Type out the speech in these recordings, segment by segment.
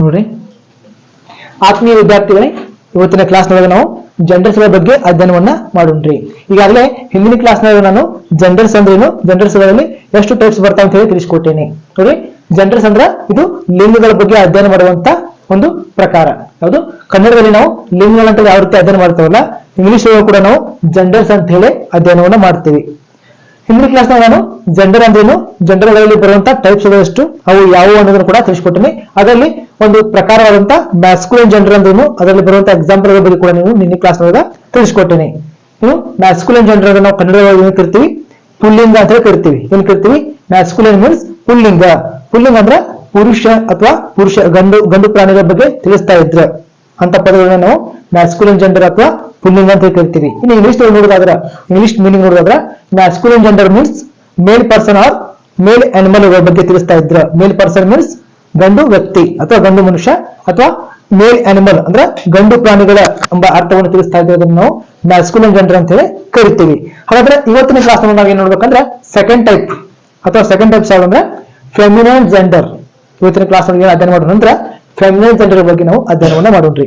ನೋಡ್ರಿ ಆತ್ಮೀಯ ವಿದ್ಯಾರ್ಥಿಗಳೇ, ಇವತ್ತಿನ ಕ್ಲಾಸ್ನೊಳಗೆ ನಾವು ಜೆಂಡರ್ಸ್ ಬಗ್ಗೆ ಅಧ್ಯಯನವನ್ನ ಮಾಡೋಣ್ರಿ. ಈಗಾಗಲೇ ಹಿಂದಿನ ಕ್ಲಾಸ್ನೊಳಗೆ ನಾನು ಜೆಂಡರ್ಸ್ ಅಂದ್ರೇನು ಜೆಂಡರ್ಸ್ಗಳಲ್ಲಿ ಎಷ್ಟು ಟೈಪ್ಸ್ ಬರ್ತಾವ ಅಂತ ಹೇಳಿ ತಿಳಿಸ್ಕೊಟ್ಟೇನೆ. ನೋಡಿ ಜೆಂಡರ್ಸ್ ಅಂದ್ರ ಇದು ಲಿಂಗಗಳ ಬಗ್ಗೆ ಅಧ್ಯಯನ ಮಾಡುವಂತ ಒಂದು ಪ್ರಕಾರ. ಯಾವುದು? ಕನ್ನಡದಲ್ಲಿ ನಾವು ಲಿಂಗಗಳಂತ ಯಾವ ರೀತಿ ಅಧ್ಯಯನ ಮಾಡ್ತೇವಲ್ಲ, ಇಂಗ್ಲಿಷ್ ಕೂಡ ನಾವು ಜೆಂಡರ್ಸ್ ಅಂತ ಹೇಳಿ ಅಧ್ಯಯನವನ್ನ ಮಾಡ್ತೀವಿ. ಹಿಂದಿನ ಕ್ಲಾಸ್ ನಾನು ಜೆಂಡರ್ ಅಂದ್ರೇನು? ಜೆಂಡರ್ಗಳಲ್ಲಿ ಬರುವಂತ ಟೈಪ್ಸ್ ಎಷ್ಟು? ಅವು ಯಾವುವು ಅನ್ನೋದನ್ನು ಕೂಡ ತಿಳಿಸ್ಕೊಟ್ಟಿನಿ. ಅದರಲ್ಲಿ ಒಂದು ಪ್ರಕಾರವಾದಂತ ಮ್ಯಾಸ್ಕುಲಿನ್ ಜೆಂಡರ್ ಅಂದ್ರೇನು? ಅದರಲ್ಲಿ ಬರುವಂತ ಎಕ್ಸಾಂಪಲ್ ಬಗ್ಗೆ ಕೂಡ ನೀವು ನಿನ್ನೆ ಕ್ಲಾಸ್ ಒಳಗ ತಿಳಿಸ್ಕೊಟ್ಟಿನಿ. ಇನ್ನು ಮ್ಯಾಸ್ಕುಲಿನ್ ಜೆಂಡರ್ ನಾವು ಕನ್ನಡದಲ್ಲಿ ಏನು ಕರಿತೀವಿ? ಪುಲ್ಲಿಂಗ ಅಂತ ಕರಿತೀವಿ. ಏನ್ ಕರಿತೀವಿ? ಮ್ಯಾಸ್ಕುಲಿನ್ ಮೀನ್ಸ್ ಪುಲ್ಲಿಂಗ. ಪುಲ್ಲಿಂಗ ಅಂದ್ರೆ ಪುರುಷ ಅಥವಾ ಪುರುಷ ಗಂಡು ಗಂಡು ಪ್ರಾಣಿಗಳ ಬಗ್ಗೆ ತಿಳಿಸ್ತಾ ಇದ್ರ ಅಂತ ಪದಗಳನ್ನ ನಾವು ಮ್ಯಾಸ್ಕುಲಿನ್ ಜೆಂಡರ್ ಅಥವಾ ಪುಲ್ಲಿಂಗ ಅಂತ ಕರಿತೀವಿ ಇನ್ನು ಇಂಗ್ಲಿಷ್ ನೋಡೋದಾದ್ರ English meaning ನೋಡೋದಾದ್ರ masculine gender means male person or male animal ಬಗ್ಗೆ ತಿಳಿಸ್ತಾ ಇದ್ರ. ಮೇಲ್ ಪರ್ಸನ್ ಮೀನ್ಸ್ ಗಂಡು ವ್ಯಕ್ತಿ ಅಥವಾ ಗಂಡು ಮನುಷ್ಯ ಅಥವಾ ಮೇಲ್ ಅನಿಮಲ್ ಅಂದ್ರೆ ಗಂಡು ಪ್ರಾಣಿಗಳ ಎಂಬ ಅರ್ಥವನ್ನು ತಿಳಿಸ್ತಾ ಇದ್ದದನ್ನು ನಾವು ಮ್ಯಾಸ್ಕುಲಿನ್ ಜೆಂಡರ್ ಅಂತ ಹೇಳಿ ಕರಿತೀವಿ. ಹಾಗಾದ್ರೆ ಇವತ್ತಿನ ಕ್ಲಾಸ್ ನಾವು ಏನ್ ನೋಡ್ಬೇಕಂದ್ರೆ ಸೆಕೆಂಡ್ ಟೈಪ್ ಅಥವಾ ಸೆಕೆಂಡ್ ಟೈಪ್ಸ್ ಯಾವ್ದಂದ್ರೆ ಫೆಮಿನೈನ್ ಜೆಂಡರ್ ಇವತ್ತಿನ ಕ್ಲಾಸ್ ಅಧ್ಯಯನ ಮಾಡೋಣ ನಂತರ ಫೆಮಿನೈನ್ ಜೆಂಡರ್ ಬಗ್ಗೆ ನಾವು ಅಧ್ಯಯನವನ್ನ ಮಾಡೋಣ್ರಿ.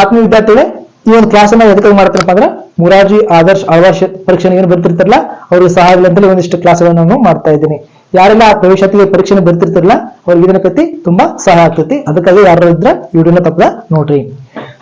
ಆತ್ಮ ವಿದ್ಯಾರ್ಥಿಗಳೇ ಈ ಒಂದು ಕ್ಲಾಸ್ ಅನ್ನ ಎದಕ್ಕೆ ಮಾಡ್ತಾರಪ್ಪ ಅಂದ್ರೆ ಮುರಾರ್ಜಿ, ಆದರ್ಶ್ ಆವಾಸ ಪರೀಕ್ಷೆ ಏನು ಬರ್ತಿರ್ತಾರಲ್ಲ ಅವ್ರಿಗೆ ಸಹಾಯ ಆಗಲಿ ಒಂದಿಷ್ಟು ಕ್ಲಾಸ್ಗಳನ್ನ ನಾನು ಮಾಡ್ತಾ ಇದ್ದೀನಿ. ಯಾರೆಲ್ಲ ಆ ಪ್ರವೇಶಾತಿಗೆ ಪರೀಕ್ಷೆ ಬರ್ತಿರ್ತಾರಲ್ಲ ಅವ್ರಿಗೆ ಇದನ್ನ ಪ್ರತಿ ತುಂಬಾ ಸಹಾಯ ಆಗ್ತೈತಿ. ಅದಕ್ಕಾಗಿ ಯಾರು ಇದ್ರ ವಿಡಿಯೋನ ತಪ್ಪದ ನೋಡ್ರಿ.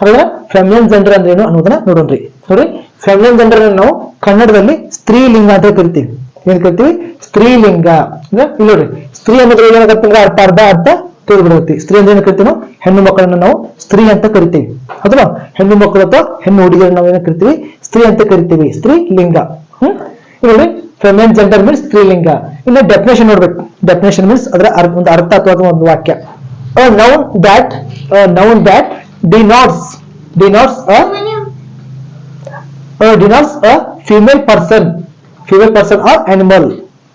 ಹಾಗಾದ್ರೆ ಫೆಮಿನಿನ್ ಜೆಂಡರ್ ಅಂದ್ರೆ ಏನು ಅನ್ನೋದನ್ನ ನೋಡೋಣ್ರಿ ನೋಡ್ರಿ ಫೆಮಿನಿನ್ ಜೆಂಡರ್ ನಾವು ಕನ್ನಡದಲ್ಲಿ ಸ್ತ್ರೀಲಿಂಗ ಅಂತ ಕರಿತೀವಿ. ಏನ್ ಕರಿತೀವಿ? ಸ್ತ್ರೀಲಿಂಗ. ಅಂದ್ರೆ ನೋಡ್ರಿ. ಸ್ತ್ರೀ ಅನ್ನೋದ್ರ ಏನಾಗತ್ತೆ ಅಂದ್ರೆ ಅರ್ಥ, ಅರ್ಧ ಅರ್ಥ ತಿಳಿದು ಬಿಡುತ್ತೆ ಸ್ತ್ರೀ ಅಂದ್ರೆ ಏನ್ ಕರಿತೀವಿ ನಾವು ಹೆಣ್ಣು ಮಕ್ಕಳನ್ನ ನಾವು ಸ್ತ್ರೀ ಅಂತ ಕರಿತೀವಿ. ಅಥವಾ ಹೆಣ್ಣು ಮಕ್ಕಳು ಅಥವಾ ಹೆಣ್ಣು ಹುಡುಗಿಯರನ್ನ ನಾವು ಏನ್ ಕರಿತೀವಿ? ಸ್ತ್ರೀ ಅಂತ ಕರಿತೀವಿ. ಸ್ತ್ರೀ ಲಿಂಗ. ಹ್ಮ್? ಇಲ್ಲಿ ನೋಡಿ ಫೆಮಿನೈನ್ ಜೆಂಡರ್ ಮೀನ್ಸ್ ಸ್ತ್ರೀಲಿಂಗ ಇನ್ನು ಡೆಫಿನೇಷನ್ ನೋಡ್ಬೇಕು. ಡೆಫಿನೇಷನ್ ಮೀನ್ಸ್ ಅದರ ಅರ್- ಒಂದು ಅರ್ಥ ಅಥವಾ ಒಂದು ವಾಕ್ಯ. Noun that noun that denotes denotes a uh, denotes a female person. Female person or animal.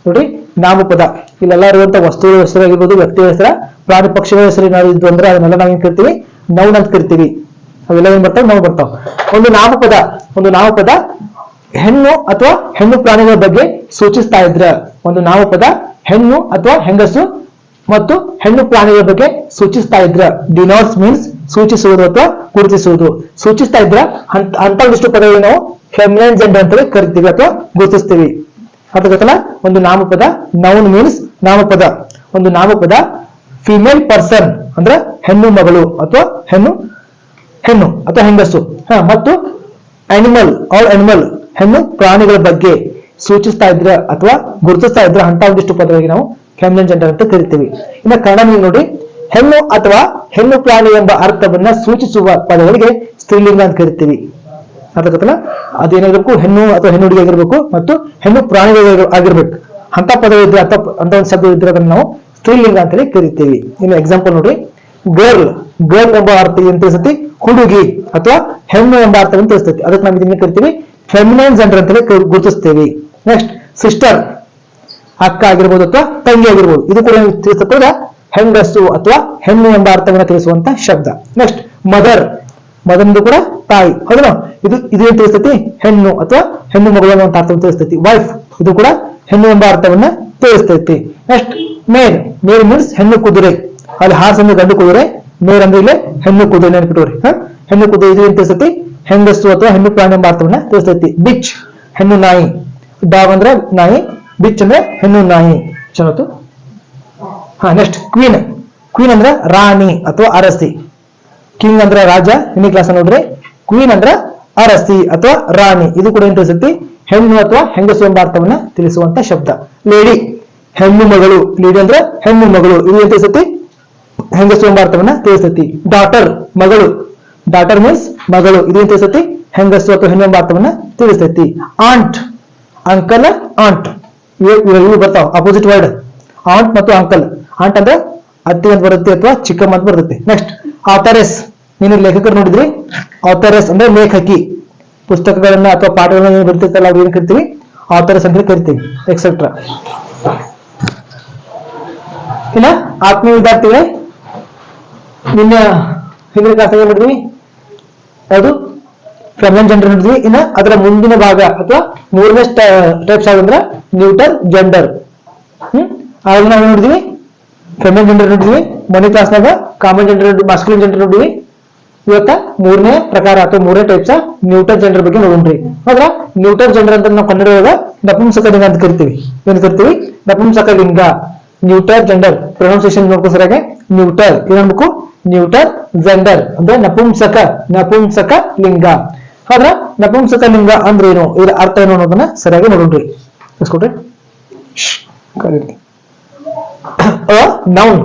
ನೋಡಿ ನಾಮಪದ. ಇಲ್ಲೆಲ್ಲ ಇರುವಂತ ವಸ್ತುಗಳ ಹೆಸರಾಗಿರ್ಬೋದು, ವ್ಯಕ್ತಿಗಳ ಹೆಸರ, ಪ್ರಾಣಿ ಪಕ್ಷಿಗಳ ಹೆಸರು ಏನಾದ್ರು ಇದ್ವು ಅಂದ್ರೆ ಅದನ್ನೆಲ್ಲ ನಾವೇನ್ ಕರಿತೀವಿ? ನೌನ್ ಅಂತ ಕರಿತೀವಿ. ಅವೆಲ್ಲ ಏನ್ ಬರ್ತಾವ? ನಾವು ಬರ್ತಾವ. ಒಂದು ನಾಮಪದ ಒಂದು ನಾಮಪದ ಹೆಣ್ಣು ಅಥವಾ ಹೆಣ್ಣು ಪ್ರಾಣಿಗಳ ಬಗ್ಗೆ ಸೂಚಿಸ್ತಾ ಇದ್ರ, ಒಂದು ನಾಮಪದ ಹೆಣ್ಣು ಅಥವಾ ಹೆಂಗಸು ಮತ್ತು ಹೆಣ್ಣು ಪ್ರಾಣಿಗಳ ಬಗ್ಗೆ ಸೂಚಿಸ್ತಾ ಇದ್ರ ಡಿನೋಸ್ ಮೀನ್ಸ್ ಸೂಚಿಸುವುದು ಅಥವಾ ಗುರುತಿಸುವುದು. ಸೂಚಿಸ್ತಾ ಇದ್ರ ಅಂತ ಅಂತ ಒಂದಿಷ್ಟು ಪದಗಳು ನಾವು ಫೆಮಿನೈನ್ ಜೆಂಡರ್ ಅಂತಲೇ ಕರಿತೀವಿ ಅಥವಾ ಗುರುತಿಸ್ತೀವಿ. ಅರ್ಥ ಗೊತ್ತಲ್ಲ ಒಂದು ನಾಮಪದ ನೌನ್ ಮೀನ್ಸ್ ನಾಮಪದ. ಒಂದು ನಾಮಪದ ಫಿಮೇಲ್ ಪರ್ಸನ್ ಅಂದ್ರೆ ಹೆಣ್ಣು ಮಗಳು ಅಥವಾ ಹೆಣ್ಣು ಹೆಣ್ಣು ಅಥವಾ ಹೆಂಗಸು. ಹ, ಮತ್ತು ಅನಿಮಲ್ ಆಲ್ ಅನಿಮಲ್ ಹೆಣ್ಣು ಪ್ರಾಣಿಗಳ ಬಗ್ಗೆ ಸೂಚಿಸ್ತಾ ಇದ್ರ ಅಥವಾ ಗುರುತಿಸ್ತಾ ಇದ್ರ ಅಂತ ಒಂದಿಷ್ಟು ಪದಗಳಿಗೆ ನಾವು ಫೆಮಿನೈನ್ ಜೆಂಡರ್ ಅಂತ ಕರಿತೀವಿ. ಇನ್ನು ಕನ್ನಡ ನೀವು ನೋಡಿ, ಹೆಣ್ಣು ಅಥವಾ ಹೆಣ್ಣು ಪ್ರಾಣಿ ಎಂಬ ಅರ್ಥವನ್ನ ಸೂಚಿಸುವ ಪದಗಳಿಗೆ ಸ್ತ್ರೀಲಿಂಗ ಅಂತ ಕರಿತೀವಿ. ಅರ್ಥ ಗೊತ್ತಲ್ಲ? ಅದೇನಾಗಿರ್ಬೇಕು ಹೆಣ್ಣು ಅಥವಾ ಹೆಣ್ಣು ಹುಡುಗಿ ಆಗಿರ್ಬೇಕು ಮತ್ತು ಹೆಣ್ಣು ಪ್ರಾಣಿಗಳು ಆಗಿರ್ಬೇಕು. ಅಂತ ಪದ ಇದ್ರೆ ಅಂತ ಅಂತ ಒಂದು ಶಬ್ದ ಇದ್ರೆ ಅದನ್ನ ನಾವು ಸ್ತ್ರೀಲಿಂಗ ಅಂತೇಳಿ ಕರಿತೀವಿ. ಇನ್ನು ಎಕ್ಸಾಂಪಲ್ ನೋಡಿ. ಗರ್ಲ್ ಗರ್ಲ್ ಎಂಬ ಅರ್ಥ ಏನ್ ತಿಳಿಸ್ತೈತಿ ಹುಡುಗಿ ಅಥವಾ ಹೆಣ್ಣು ಎಂಬ ಅರ್ಥವನ್ನು ತಿಳಿಸ್ತೈತಿ ಅದಕ್ಕೆ ನಾವು ಇದನ್ನ ಕರಿತೀವಿ ಫೆಮಿನೈನ್ ಜನರ್ ಅಂತೇಳಿ ಗುರುತಿಸ್ತೇವೆ. ನೆಕ್ಸ್ಟ್ ಸಿಸ್ಟರ್ ಅಕ್ಕ ಆಗಿರ್ಬೋದು ಅಥವಾ ತಂಗಿ ಆಗಿರ್ಬೋದು. ಇದು ಕೂಡ ತಿಳಿಸ್ತದೆ ಹೆಂಗಸು ಅಥವಾ ಹೆಣ್ಣು ಎಂಬ ಅರ್ಥವನ್ನು ತಿಳಿಸುವಂತ ಶಬ್ದ. ನೆಕ್ಸ್ಟ್ ಮದರ್ ಮದರ್ ಕೂಡ ತಾಯಿ. ಹೌದಾ ಇದು ಇದು ಏನ್ ತಿಳಿಸ್ತೈತಿ? ಹೆಣ್ಣು ಅಥವಾ ಹೆಣ್ಣು ಮಗಳು ಅನ್ನುವಂತ ಅರ್ಥವನ್ನು ತಿಳಿಸ್ತೈತಿ. ವೈಫ್ ಇದು ಕೂಡ ಹೆಣ್ಣು ಎಂಬ ಅರ್ಥವನ್ನ ತಿಳಿಸ್ತೈತಿ. ನೆಕ್ಸ್ಟ್ ಮೇರ್ ಮೇರ್ ಮೀನ್ಸ್ ಹೆಣ್ಣು ಕುದುರೆ. ಅಲ್ಲಿ ಹಾರ್ಸ್ ಅಂದ್ರೆ ಗಂಡು ಕುದುರೆ. ಮೇರ್ ಅಂದ್ರೆ ಇಲ್ಲಿ ಹೆಣ್ಣು ಕುದುರೆ ಹೆಣ್ಣು ಕುದುರೆ ಇದು ಏನ್ ತಿಳಿಸ್ತೈತಿ? ಹೆಂಗಸು ಅಥವಾ ಹೆಣ್ಣು ಪ್ರಾಣಿ ಎಂಬ ಅರ್ಥವನ್ನ ತಿಳಿಸ್ತೈತಿ. ಬಿಚ್ ಹೆಣ್ಣು ನಾಯಿ. ಡಾಗ್ ಅಂದ್ರೆ ನಾಯಿ. ಬಿಚ್ ಅಂದ್ರೆ ಹೆಣ್ಣು ನಾಯಿ. ಚೆನ್ನಾಯ್ತು ಹಾ ನೆಕ್ಸ್ಟ್ ಕ್ವೀನ್ ಕ್ವೀನ್ ಅಂದ್ರೆ ರಾಣಿ ಅಥವಾ ಅರಸಿ. ಕಿಂಗ್ ಅಂದ್ರೆ ರಾಜ ಹಿಂದಿ ಕ್ಲಾಸ್ ನೋಡ್ರಿ. ಕ್ವೀನ್ ಅಂದ್ರೆ ಅರಸಿ ಅಥವಾ ರಾಣಿ. ಇದು ಕೂಡ ಎಂಟು ಸತಿ. ಹೆಣ್ಣು ಅಥವಾ ಹೆಂಗಸು ಎಂಬ ಅರ್ಥವನ್ನ ತಿಳಿಸುವಂತ ಶಬ್ದ. ಲೇಡಿ ಹೆಣ್ಣು ಮಗಳು. ಲೇಡಿ ಅಂದ್ರೆ ಹೆಣ್ಣು ಮಗಳು. ಇದು ಎಂಟು ಸತಿ. ಹೆಂಗಸು ಎಂಬ ಅರ್ಥವನ್ನ ತಿಳಿಸತಿ. ಡಾಟರ್ ಮಗಳು. ಡಾಟರ್ ಮೀನ್ಸ್ ಮಗಳು. ಇದು ಎಂಟು ಸತಿ. ಹೆಂಗಸು ಅಥವಾ ಹೆಣ್ಣು ಎಂಬ ಅರ್ಥವನ್ನ ತಿಳಿಸ್ತೈತಿ ಆಂಟ್ ಅಂಕಲ್ ಆಂಟ್ ಇವು ಬರ್ತಾವ. ಅಪೋಸಿಟ್ ವರ್ಡ್ ಆಂಟ್ ಮತ್ತು ಅಂಕಲ್ ಆಂಟ್ ಅಂದ್ರೆ ಅತ್ತಿ ಅಂತ ಬರುತ್ತೆ ಅಥವಾ ಚಿಕ್ಕಮ್ಮ ಅಂತ ಬರುತ್ತೆ. ನೆಕ್ಸ್ಟ್ ಆಥರೆಸ್ ನೀನು ಲೇಖಕರು ನೋಡಿದ್ರಿ? ಆಥರೆಸ್ ಅಂದ್ರೆ ಲೇಖಕಿ. ಪುಸ್ತಕಗಳನ್ನ ಅಥವಾ ಪಾಠಗಳನ್ನ ಏನು ಬರ್ತಿರ್ತಲ್ಲ ಅವ್ರು ಏನ್ ಕರಿತೀವಿ? ಆಥರೆಸ್ ಅಂತ ಕರಿತೀವಿ ಎಕ್ಸೆಟ್ರಾ ಇನ್ನ ಆತ್ಮೀಯ ವಿದ್ಯಾರ್ಥಿಗಳೇ, ನಿನ್ನ ಹಿಂದಿನ ಕ್ಲಾಸ್ ಏನ್ ಮಾಡಿದ್ವಿ? ಯಾವುದು? ಫೆಮಿನನ್ ಜೆಂಡರ್ ನೋಡಿದ್ವಿ. ಇನ್ನ ಅದರ ಮುಂದಿನ ಭಾಗ ಅಥವಾ ಮೂರನೇ ಟೈಪ್ಸ್ ಯಾವ್ದಂದ್ರ ನ್ಯೂಟನ್ ಜೆಂಡರ್ ಹ್ಮ್? ಅದನ್ನ ನೋಡಿದ್ವಿ ಫೆಮಿನ್ ಜೆಂಡರ್ ನೋಡಿದ್ವಿ ಮೊನ್ನೆ ಕ್ಲಾಸ್ನಾಗ ಕಾಮನ್ ಜೆಂಡರ್ ಮಸ್ಕುಲಿನ್ ಜೆಂಡರ್ ನೋಡಿದ್ವಿ ಇವತ್ತ ಮೂರನೇ ಪ್ರಕಾರ ಅಥವಾ ಮೂರನೇ ಟೈಪ್ಸ್ ನ್ಯೂಟರ್ ಜೆಂಡರ್ ಬಗ್ಗೆ ನೋಡೋಣ್ರಿ. ಹೌದ್ರ? ನ್ಯೂಟನ್ ಜೆಂಡರ್ ಅಂತ ನಾವು ಕನ್ನಡ ಒಳಗ ನಪುಂಸಕ ಲಿಂಗ ಅಂತ ಕರಿತೀವಿ. ಏನ್ ಕರಿತೀವಿ? ನಪುಂಸಕ ಲಿಂಗ ನ್ಯೂಟನ್ ಜೆಂಡರ್ ಪ್ರೊನೌನ್ಸಿಯೇಷನ್ ನೋಡ್ಕೋ ಸರಿಯಾಗಿ. ನ್ಯೂಟರ್ ಏನ್ಬೇಕು ನ್ಯೂಟನ್ ಜೆಂಡರ್ ಅಂದ್ರೆ ನಪುಂಸಕ. ನಪುಂಸಕ ಲಿಂಗ ಹೌದ್ರ? ನಪುಂಸಕ ಲಿಂಗ ಅಂದ್ರೆ ಏನು? ಇದರ ಅರ್ಥ ಏನು ಅನ್ನೋದನ್ನ ಸರಿಯಾಗಿ ನೋಡೋಣ್ರಿ. ಇಸ್ಕೊಟ್ರಿ a noun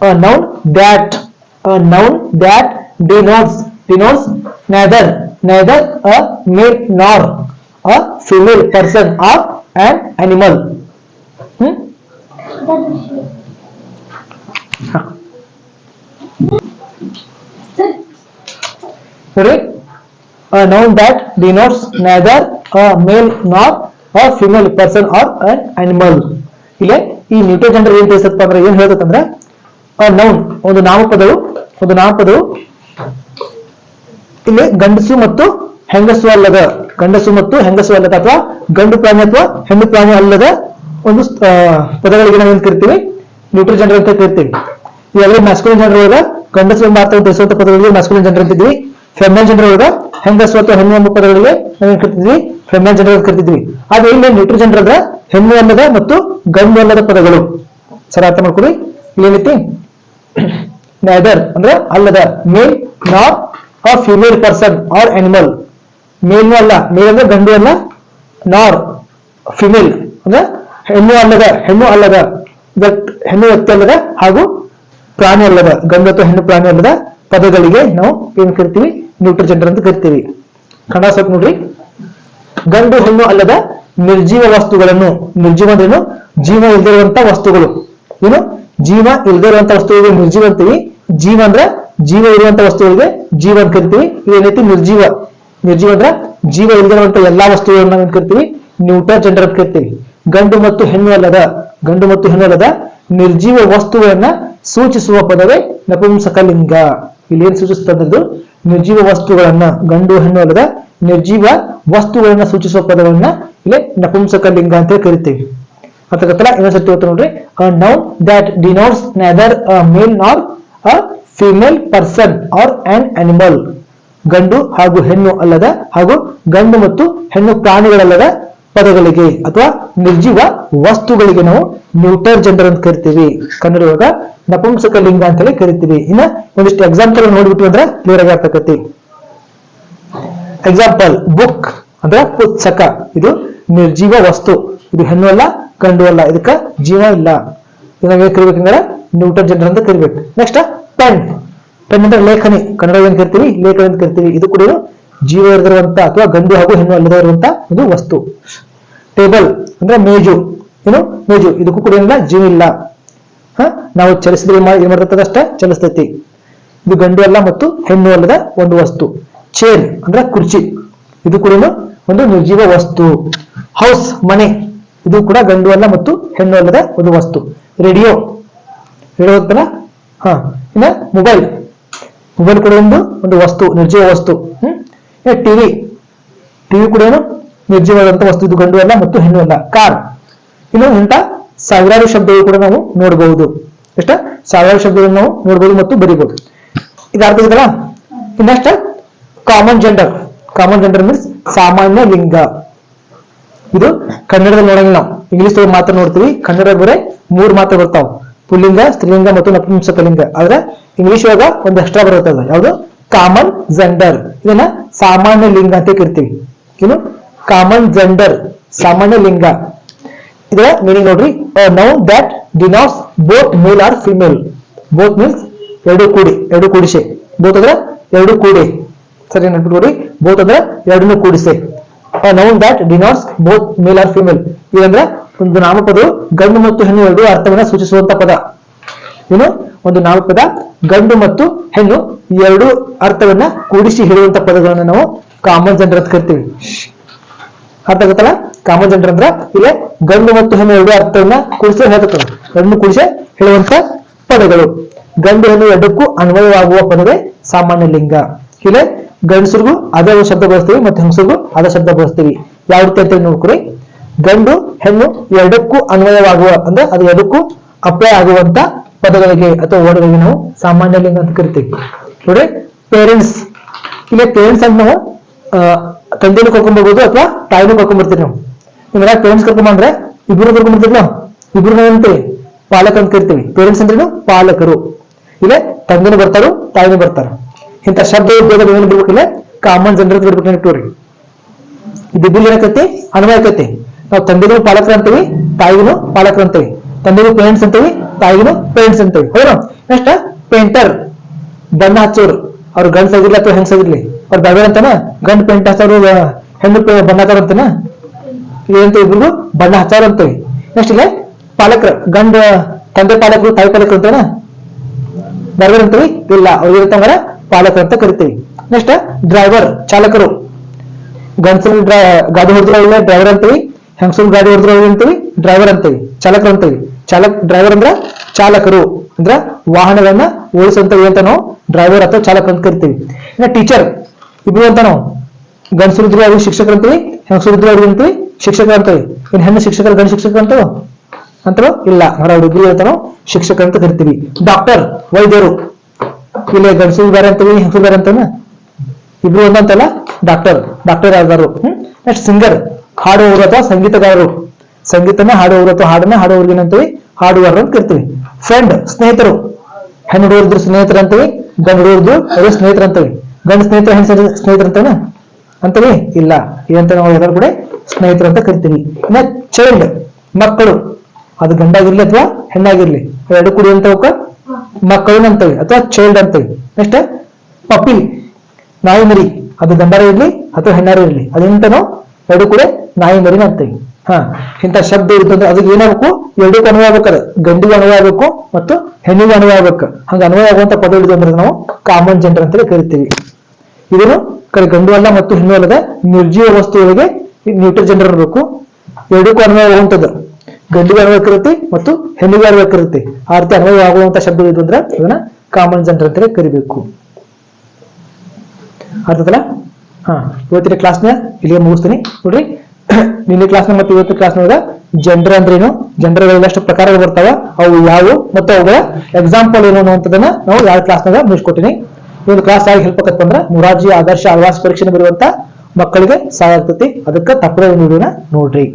a noun that a noun that denotes denotes neither neither a male nor a female person or an animal hmm? Sorry? A noun that denotes neither a male nor a female person or an animal. ಇಲ್ಲಿ ಈ gender ಏನ್ ತಿಳಿಸತ್ತಪ್ಪ ಅಂದ್ರೆ ಏನ್ ಹೇಳ್ತಂದ್ರೆ noun ಒಂದು ನಾಮಪದವು ಒಂದು ನಾಮಪದವು ಇಲ್ಲಿ ಗಂಡಸು ಮತ್ತು ಹೆಂಗಸು ಅಲ್ಲದ, ಗಂಡಸು ಮತ್ತು ಹೆಂಗಸು ಅಲ್ಲದ ಅಥವಾ ಗಂಡು ಪ್ರಾಣಿ ಅಥವಾ ಹೆಣ್ಣು ಪ್ರಾಣಿ ಅಲ್ಲದ ಒಂದು ಪದಗಳಿಗೆ ನಾವು ಏನ್ ಕರಿತೀವಿ? ನ್ಯೂಟ್ರಲ್ ಜನರ್ ಅಂತ ಕರಿತೀವಿ. ಇವೆಲ್ಲ ಮ್ಯಾಸ್ಕುಲಿನ್ ಜನರ ಒಳಗ ಗಂಡಸು ಎಂಬ ಅರ್ಥ ತಿಳಿಸುವಂತ ಪದಗಳಿಗೆ ಮ್ಯಾಸ್ಕುಲಿನ್ ಜನರ್ ಅಂತಿದ್ವಿ ಫೆಮಿನಲ್ ಜನರ ಒಳಗ ಹೆಂಗಸು ಅಥವಾ ಹೆಣ್ಣು ಎಂಬ ಪದಗಳಿಗೆ ನಾವೇನ್ ಕರಿತಿದ್ವಿ ಫೆಮಿನನ್ ಜೆಂಡರ್ ಅಂತ ಕರಿತಿದ್ವಿ. ಇಲ್ಲಿ ನ್ಯೂಟ್ರಲ್ ಜನರದ ಹೆಣ್ಣು ಅಲ್ಲದ ಮತ್ತು ಗಂಡು ಅಲ್ಲದ ಪದಗಳು. ಸರಿ, ಅರ್ಥ ಮಾಡ್ಕೊಡಿ ಇಲ್ಲಿ ಏನೈತಿ ನೈದರ್ ಅಂದ್ರೆ ಅಲ್ಲದ. Male not a female person or animal ಮೇಲ್ನು ಅಲ್ಲ. ಮೇಲ್ ಅಂದ್ರೆ ಗಂಡು ಅಲ್ಲ. ನಾರ್ ಫಿಮೇಲ್ ಅಂದ್ರೆ ಹೆಣ್ಣು ಅಲ್ಲದ ಹೆಣ್ಣು ಅಲ್ಲದ ಹೆಣ್ಣು ವ್ಯಕ್ತಿ ಅಲ್ಲದ ಹಾಗೂ ಪ್ರಾಣಿ ಅಲ್ಲದ. ಗಂಡು ಅಥವಾ ಹೆಣ್ಣು ಪ್ರಾಣಿ ಅಲ್ಲದ ಪದಗಳಿಗೆ ನಾವು ಏನ್ ಕರಿತೀವಿ? ನ್ಯೂಟ್ರಲ್ ಜೆಂಡರ್ ಅಂತ ಕರಿತೀವಿ. ಕನ್ನಡ ಸ್ವಲ್ಪ ನೋಡ್ರಿ. ಗಂಡು, ಹೆಣ್ಣು ಅಲ್ಲದ ನಿರ್ಜೀವ ವಸ್ತುಗಳನ್ನು, ನಿರ್ಜೀವ ಅಂದ್ರೇನು ಜೀವ ಇಲ್ದಿರುವಂತ ವಸ್ತುಗಳು. ಏನು? ಜೀವ ಇಲ್ದಿರುವಂತ ವಸ್ತುಗಳಿಗೆ ನಿರ್ಜೀವ ಅಂತೀವಿ. ಜೀವ ಅಂದ್ರ ಜೀವ ಇರುವಂತ ವಸ್ತುಗಳಿಗೆ ಜೀವ ಅಂತ ಕರಿತೀವಿ. ಇದೇನೈತಿ ನಿರ್ಜೀವ. ನಿರ್ಜೀವ ಅಂದ್ರ ಜೀವ ಇಲ್ದಿರುವಂತ ಎಲ್ಲಾ ವಸ್ತುಗಳನ್ನ ಏನ್ ಕರಿತೀವಿ. ನ್ಯೂಟರ್ ಜೆಂಡರ್ ಅಂತ ಕರಿತೀವಿ. ಗಂಡು ಮತ್ತು ಹೆಣ್ಣು ಅಲ್ಲದ, ಗಂಡು ಮತ್ತು ಹೆಣ್ಣು ಅಲ್ಲದ ನಿರ್ಜೀವ ವಸ್ತುಗಳನ್ನ ಸೂಚಿಸುವ ಪದವೇ ನಪುಂಸಕಲಿಂಗ. ಇಲ್ಲಿ ಏನ್ ಸೂಚಿಸ್ತದ್ದು ನಿರ್ಜೀವ ವಸ್ತುಗಳನ್ನ ಗಂಡು, ಹೆಣ್ಣು ಅಲ್ಲದ ನಿರ್ಜೀವ ವಸ್ತುಗಳನ್ನ ಸೂಚಿಸುವ ಪದಗಳನ್ನ ಇಲ್ಲಿ ನಪುಂಸಕ ಲಿಂಗ ಅಂತ ಕರಿತೀವಿ. ಅಂತ ಗೊತ್ತಲ್ಲ ಇನ್ನೊಂದ್ಸತಿ ಗೊತ್ತ ನೋಡ್ರಿ. Noun that denotes neither a male nor a female person or an animal ಗಂಡು ಹಾಗೂ ಹೆಣ್ಣು ಅಲ್ಲದ ಹಾಗೂ ಗಂಡು ಮತ್ತು ಹೆಣ್ಣು ಪ್ರಾಣಿಗಳಲ್ಲದ ಪದಗಳಿಗೆ ಅಥವಾ ನಿರ್ಜೀವ ವಸ್ತುಗಳಿಗೆ ನಾವು ನ್ಯೂಟರ್ ಜೆಂಡರ್ ಅಂತ ಕರಿತೀವಿ. ಕನ್ನಡ ಒಳಗ ನಪುಂಸಕ ಲಿಂಗ ಅಂತ ಹೇಳಿ ಕರಿತೀವಿ. ಇನ್ನ ಒಂದಿಷ್ಟು ಎಕ್ಸಾಂಪಲ್ ನೋಡ್ಬಿಟ್ಟು ಅಂದ್ರೆ ಕ್ಲಿಯರ್ ಆಗಿ ಎಕ್ಸಾಂಪಲ್ ಬುಕ್ ಅಂದ್ರೆ ಪುಸ್ತಕ. ಇದು ನಿರ್ಜೀವ ವಸ್ತು. ಇದು ಹೆಣ್ಣು ಅಲ್ಲ, ಗಂಡು ಅಲ್ಲ. ಇದಕ್ಕ ಜೀವ ಇಲ್ಲ. ಇದನ್ನ ಕರಿಬೇಕಂದ್ರೆ ನ್ಯೂಟನ್ ಜನರ ಅಂತ ಕರಿಬೇಕು. ನೆಕ್ಸ್ಟ್ ಪೆನ್ ಪೆನ್ ಅಂದ್ರೆ ಲೇಖನಿ. ಕನ್ನಡ ಏನ್ ಕರಿತೀವಿ? ಲೇಖನ ಅಂತ ಕರಿತೀವಿ. ಇದು ಕೂಡ ಜೀವ ಇರದಿರುವಂತ ಅಥವಾ ಗಂಡು ಹಾಗೂ ಹೆಣ್ಣು ಅಲ್ಲದೆ ಇರುವಂತ ಒಂದು ವಸ್ತು. ಟೇಬಲ್ ಅಂದ್ರೆ ಮೇಜು. ಏನು? ಮೇಜು. ಇದಕ್ಕೂ ಕೂಡ ಏನಿಲ್ಲ, ಜೀವ ಇಲ್ಲ. ಹ? ನಾವು ಚಲಿಸಿದ್ರೆ ಏನ್ ಮಾಡ್ತದೆ ಅಷ್ಟೇ? ಚಲಿಸ್ತೈತಿ. ಇದು ಗಂಡು ಅಲ್ಲ ಮತ್ತು ಹೆಣ್ಣು ಅಲ್ಲದ ಒಂದು ವಸ್ತು. ಚೇರ್ ಅಂದ್ರೆ ಕುರ್ಚಿ. ಇದು ಕೂಡ ಒಂದು ನಿರ್ಜೀವ ವಸ್ತು. ಹೌಸ್ ಮನೆ, ಇದು ಕೂಡ ಗಂಡು ಅಲ್ಲ ಮತ್ತು ಹೆಣ್ಣು ಅಲ್ಲದ ಒಂದು ವಸ್ತು. ರೇಡಿಯೋ ರೇಡಿಯೋ ಗೊತ್ತಲ್ಲ ಹಾ, ಇನ್ನ ಮೊಬೈಲ್ ಮೊಬೈಲ್ ಕೂಡ ಒಂದು ಒಂದು ವಸ್ತು, ನಿರ್ಜೀವ ವಸ್ತು. ಹ್ಮ್? ಟಿವಿ ಟಿವಿ ಕೂಡ ಏನು? ನಿರ್ಜೀವವಾದಂತ ವಸ್ತು. ಇದು ಗಂಡು ಅಲ್ಲ ಮತ್ತು ಹೆಣ್ಣು ಅಲ್ಲ. ಕಾರ್ ಇನ್ನು ಇಂಥ ಸಾವಿರಾರು ಶಬ್ದಗಳು ಕೂಡ ನಾವು ನೋಡಬಹುದು ಎಷ್ಟ? ಸಾವಿರಾರು ಶಬ್ದಗಳನ್ನು ನಾವು ನೋಡಬಹುದು ಮತ್ತು ಬರೀಬಹುದು ಇದು ಅರ್ಥ ಇದಲ್ಲ ಇನ್ನಷ್ಟ? Common gender common gender means ಸಾಮಾನ್ಯ ಲಿಂಗ. ಇದು ಕನ್ನಡದಲ್ಲಿ ನೋಡಂಗಿಲ್ಲ ನಾವು. ಇಂಗ್ಲಿಷ್ ಮಾತ್ರ ನೋಡ್ತೀವಿ. ಕನ್ನಡ ಬರೇ ಮೂರ್ ಮಾತ್ರ ಬರ್ತಾವ. ಪುಲ್ಲಿಂಗ, ಸ್ತ್ರೀಲಿಂಗ ಮತ್ತು ನಪುಂಸಕ ಲಿಂಗ. ಆದ್ರೆ ಇಂಗ್ಲಿಷ್ ಒಳಗ ಒಂದು ಎಕ್ಸ್ಟ್ರಾ ಬರುತ್ತದೆ ಯಾವುದು? ಕಾಮನ್ ಜೆಂಡರ್ ಇದನ್ನ ಸಾಮಾನ್ಯ ಲಿಂಗ ಅಂತ ಕರಿತೀವಿ. ಏನು? ಕಾಮನ್ ಜೆಂಡರ್ ಸಾಮಾನ್ಯ ಲಿಂಗ. ಇದರ ಮೀನಿಂಗ್ ನೋಡ್ರಿ. Noun that denotes both male or female both means ಎರಡು ಕೂಡಿ. ಎರಡು ಕೂಡಿಸೆ. ಬೋತ್ ಅಂದ್ರೆ ಎರಡು ಕೂಡಿ. ಸರಿ ನೆನ್ಪಿಟ್ಕೊಡಿ. ಬೋತ್ ಅಂದ್ರೆ ಎರಡನ್ನೂ ಕೂಡಿಸಿ. Noun that denotes both male or female ಇದಂದ್ರೆ ಒಂದು ನಾಮಪದವು ಗಂಡು ಮತ್ತು ಹೆಣ್ಣು ಎರಡು ಅರ್ಥವನ್ನ ಸೂಚಿಸುವಂತ ಪದ. ಏನು? ಒಂದು ನಾಮಪದ ಗಂಡು ಮತ್ತು ಹೆಣ್ಣು ಎರಡು ಅರ್ಥವನ್ನ ಕೂಡಿಸಿ ಹೇಳುವಂತ ಪದಗಳನ್ನ ನಾವು ಕಾಮನ್ ಜೆಂಡರ್ ಅಂತ ಕರಿತೀವಿ. ಅರ್ಥ ಆಗುತ್ತಲ್ಲ? ಕಾಮನ್ ಜೆಂಡರ್ ಅಂದ್ರೆ ಇಲ್ಲಿ ಗಂಡು ಮತ್ತು ಹೆಣ್ಣು ಎರಡು ಅರ್ಥವನ್ನ ಕೂಡಿಸಿ ಹೇಳ್ತದೆ. ಗಂಡು ಕೂಡಿಸಿ ಹೇಳುವಂತ ಪದಗಳು. ಗಂಡು, ಹೆಣ್ಣು ಎರಡಕ್ಕೂ ಅನ್ವಯವಾಗುವ ಪದವೇ ಸಾಮಾನ್ಯ ಲಿಂಗ. ಇಲ್ಲಿ ಗಂಡಸರಿಗೂ ಅದೇ ಶಬ್ದ ಬಳಸ್ತೀವಿ, ಮತ್ತೆ ಹೆಂಗಸರಿಗೂ ಅದೇ ಶಬ್ದ ಬಳಸ್ತೀವಿ. ಯಾವ ರೀತಿ ಅಂತೇಳಿ ನೋಡ್ಕೊರಿ ಗಂಡು, ಹೆಣ್ಣು ಎರಡಕ್ಕೂ ಅನ್ವಯವಾಗುವ, ಅಂದ್ರೆ ಅದು ಎರಡಕ್ಕೂ ಅಪ್ಲೈ ಆಗುವಂತ ಪದಗಳಿಗೆ ಅಥವಾ ವರ್ಡ್ಗಳಿಗೆ ನಾವು ಸಾಮಾನ್ಯ ಲಿಂಗ ಅಂತ ಕರಿತೀವಿ. ನೋಡಿ ಪೇರೆಂಟ್ಸ್ ಇಲ್ಲಿ ಪೇರೆಂಟ್ಸ್ ಅಂತ ನಾವು ತಂದೆನೂ ಕರ್ಕೊಂಡ್ಬರ್ಬೋದು ಅಥವಾ ತಾಯಿನೂ ಕರ್ಕೊಂಡ್ಬರ್ತೀವಿ ನಾವು. ನಿಮ್ಮೆಲ್ಲ ಪೇರೆಂಟ್ಸ್ ಕರ್ಕೊಂಬಂದ್ರೆ ಇಬ್ರು ಕರ್ಕೊಂಡ್ಬರ್ತೀವಿ ನಾವು. ಇಬ್ರು ಅಂತೀವಿ ಪಾಲಕ ಅಂತ ಕರಿತೀವಿ. ಪೇರೆಂಟ್ಸ್ ಅಂದ್ರೇನು ಪಾಲಕರು. ಇಲ್ಲೇ ತಂದೆನೂ ಬರ್ತಾರೋ, ತಾಯಿನೂ ಬರ್ತಾರ. ಇಂಥ ಶಬ್ದ ಉದ್ಯೋಗಗಳು ಏನು ಬಿಡ್ಬೇಕಿಲ್ಲ, ಕಾಮನ್ ಜನರಿಗೆ ಬಿಡ್ಬೇಕು ಇಟ್ಟವ್ರಿ ಇದು ಬಿಲ್ ಏನಕತಿ ನಾವು ತಂದೆಗೂ ಪಾಲಕರು ಅಂತೀವಿ, ತಾಯಿಗೂ ಪಾಲಕರು ಅಂತೀವಿ. ತಂದೆಗೂ ಪೇರೆಂಟ್ಸ್ ಅಂತೀವಿ, ತಾಯಿಗೂ ಪೇರೆಂಟ್ಸ್ ಅಂತೀವಿ. ಹೌದಾ ನೆಕ್ಸ್ಟ್ ಪೇಂಟರ್ ಬಣ್ಣ ಹಚ್ಚೋರು. ಅವ್ರು ಗಂಡ್ ಆಗಿರ್ಲಿ ಅಥವಾ ಹೆಂಗ್ಸ್ ಆಗಿರ್ಲಿ ಅವ್ರು ಬೇಡ ಅಂತಾನ? ಗಂಡ್ ಪೇಂಟ್ ಹಚ್ಚೋರು ಹೆಣ್ಣು ಬಣ್ಣ ಹಚ್ಚೋರು ಅಂತಾನ? ಏನಂತ ಇಬ್ರಿಗೂ ಬಣ್ಣ ಹಚ್ಚಾರ ಅಂತೀವಿ. ನೆಕ್ಸ್ಟ್ ಇಲ್ಲ, ಪಾಲಕರು. ಗಂಡ, ತಂದೆ ಪಾಲಕರು, ತಾಯಿ ಪಾಲಕರು ಅಂತಾನ? ಬರ್ಬೇಕಂತೀವಿ ಅಂತೀವಿ? ಇಲ್ಲ, ಅವ್ರಿಗೆ ಇರ್ತಂಗಾರ ಪಾಲಕರು ಅಂತ ಕರಿತೀವಿ. ನೆಕ್ಸ್ಟ್ ಡ್ರೈವರ್ ಚಾಲಕರು. ಗಂಡಸರು ಗಾಡಿ ಹೊಡೆದ್ರೆ ಡ್ರೈವರ್ ಅಂತೀವಿ. ಹೆಂಗಸರು ಗಾಡಿ ಹೊಡೆದ್ರೆ ಅಂತೀವಿ. ಡ್ರೈವರ್ ಅಂತೀವಿ. ಚಾಲಕರು ಅಂತೀವಿ. ಚಾಲಕ್ ಡ್ರೈವರ್ ಅಂದ್ರ ಚಾಲಕರು. ಅಂದ್ರ ವಾಹನಗಳನ್ನ ಓಡಿಸುವಂತ ಅಂತ ನಾವು ಡ್ರೈವರ್ ಅಥವಾ ಚಾಲಕ ಅಂತ ಕರಿತೀವಿ. ಇನ್ನ ಟೀಚರ್ ಇಬ್ರು ಅಂತ ನಾವು. ಗಂಡಸರು ಇದ್ರೆ ಅವ್ರಿಗೆ ಶಿಕ್ಷಕರು ಅಂತೀವಿ. ಹೆಂಗಸರು ಇದ್ರೆ ಅಂತೀವಿ. ಶಿಕ್ಷಕರು ಅಂತೀವಿ. ಇನ್ನು ಹೆಣ್ಣು ಶಿಕ್ಷಕರು, ಗಂಡ ಶಿಕ್ಷಕರು ಅಂತವ ಅಂತ ಇಲ್ಲ. ಹೊರ ಹುಡುಗರು ಅಂತ ನಾವು ಶಿಕ್ಷಕರು ಅಂತ ಕರಿತೀವಿ. ಡಾಕ್ಟರ್ ವೈದ್ಯರು. ಇಲ್ಲಿ ಗಂಡಸು ಬೇರೆ ಅಂತೀವಿ ಹೆಂಗಸು ಬೇರೆ ಅಂತಾನ? ಇಬ್ರು ಒಂದಂತಲ್ಲ? ಡಾಕ್ಟರ್ ಡಾಕ್ಟರ್ ಯಾವ್ದಾರು ನೆಕ್ಸ್ಟ್ ಸಿಂಗರ್ ಹಾಡುವವರು ಅಥವಾ ಸಂಗೀತಗಾರರು. ಸಂಗೀತನ ಹಾಡುವವರು ಅಥವಾ ಹಾಡನ್ನ ಹಾಡುವವ್ರಿಗೆ ಏನಂತೀವಿ ಹಾಡುವರ್ ಅಂತ ಕರಿತೀವಿ. ಫ್ರೆಂಡ್ ಸ್ನೇಹಿತರು. ಹೆಣ್ಣು ಹುಡುಗರಿದ್ರು ಸ್ನೇಹಿತರು ಅಂತೀವಿ ಗಂಡು ಹುಡುಗರದ್ದು ಅದೇ ಸ್ನೇಹಿತರು ಅಂತೀವಿ ಗಂಡು ಸ್ನೇಹಿತರು, ಹೆಣ್ಣು ಸ್ನೇಹಿತರು ಅಂತಾನ? ಅಂತೀವಿ ಇಲ್ಲ. ಏನಂತ ನಾವು ಎಲ್ಲರೂ ಕೂಡ ಸ್ನೇಹಿತರು ಅಂತ ಕರಿತೀವಿ. ಚೈಲ್ಡ್ ಮಕ್ಕಳು. ಅದು ಗಂಡಾಗಿರ್ಲಿ ಅಥವಾ ಹೆಣ್ಣಾಗಿರ್ಲಿ. ಎರಡು ಕುಡಿ ಅಂತ ಮಕ್ಕಳು ಅಂತೇಳಿ ಅಥವಾ ಚೈಲ್ಡ್ ಅಂತೀವಿ ನೆಕ್ಸ್ಟ್ ಪಪ್ಪಿ ನಾಯಿ ಮರಿ, ಅದು ಗಂಡಾರ ಇರಲಿ ಅಥವಾ ಹೆಣ್ಣಾರ ಇರಲಿ ಅದೇಂತನೋ ಎರಡು ಕೂಡ ನಾಯಿ ಮರಿನ ಅಂತೀವಿ ಹಾ, ಇಂಥ ಶಬ್ದ ಅಂದ್ರೆ ಅದಕ್ಕೆ ಏನಾಗಬೇಕು? ಎರಡಕ್ಕೂ ಅನ್ವಯ ಆಗ್ಬೇಕಾರೆ ಗಂಡಿಗೆ ಅನ್ವಯ ಆಗ್ಬೇಕು ಮತ್ತು ಹೆಣ್ಣಿಗೆ ಅನ್ವಯ ಆಗ್ಬೇಕು. ಹಂಗ ಅನ್ವಯ ಆಗುವಂತ ಪದ ಅಂದ್ರೆ ನಾವು ಕಾಮನ್ ಜೆಂಡರ್ ಅಂತೇಳಿ ಕರಿತೀವಿ. ಇದನ್ನು ಗಂಡು ಅಲ್ಲ ಮತ್ತು ಹೆಣ್ಣು ಅಲ್ಲದ ನಿರ್ಜೀವ ವಸ್ತುಗಳಿಗೆ ನ್ಯೂಟ್ರಲ್ ಜೆಂಡರ್ ಇರಬೇಕು ಎರಡಕ್ಕೂ ಅನ್ವಯ ಆಗುವಂಥದ್ದು. ಗಂಡಿಗೆ ಅನ್ವಯಕ್ಕಿರುತ್ತೆ ಮತ್ತು ಹೆಣ್ಣಿಗೆ ಅನ್ವಯಕ್ಕಿರುತ್ತೆ ಆ ರೀತಿ ಅನ್ವಯ ಆಗುವಂತ ಶಬ್ದ ಇದು ಅಂದ್ರೆ ಅದನ್ನ ಕಾಮನ್ ಜನರ ಅಂತ ಕರಿಬೇಕು. ಅರ್ಥದಲ್ಲ ಹಾ, ಇವತ್ತಿನ ಕ್ಲಾಸ್ನ ಇಲ್ಲಿಗೆ ಮುಗಿಸ್ತೀನಿ. ನೋಡ್ರಿ, ನಿನ್ನೆ ಕ್ಲಾಸ್ನ ಮತ್ತೆ ಇವತ್ತಿನ ಕ್ಲಾಸ್ನೊಳಗ ಜೆಂಡರ್ ಅಂದ್ರೇನು? ಜೆಂಡರ್ ಎಷ್ಟು ಪ್ರಕಾರಗಳು ಬರ್ತಾವ? ಅವು ಯಾವು ಮತ್ತು ಅವುಗಳ ಎಕ್ಸಾಂಪಲ್ ಏನು ಅನ್ನುವಂಥದ್ದನ್ನ ನಾವು ಯಾವ ಕ್ಲಾಸ್ನಾಗ ಮುಗಿಸ್ಕೊಟ್ಟಿನಿ. ಈ ಕ್ಲಾಸ್ ಆಗಿ ಹೆಲ್ಪ್ ಆಗತ್ತಪ್ಪ ಅಂದ್ರೆ ಮುರಾರ್ಜಿ ಆದರ್ಶ ಆಳ್ವಾಸ್ ಪರೀಕ್ಷೆ ಬರುವಂತ ಮಕ್ಕಳಿಗೆ ಸಹಾಯ ಆಗ್ತೈತಿ. ಅದಕ್ಕೆ ತಪ್ಪದ ವಿಡಿಯೋನ ನೋಡ್ರಿ.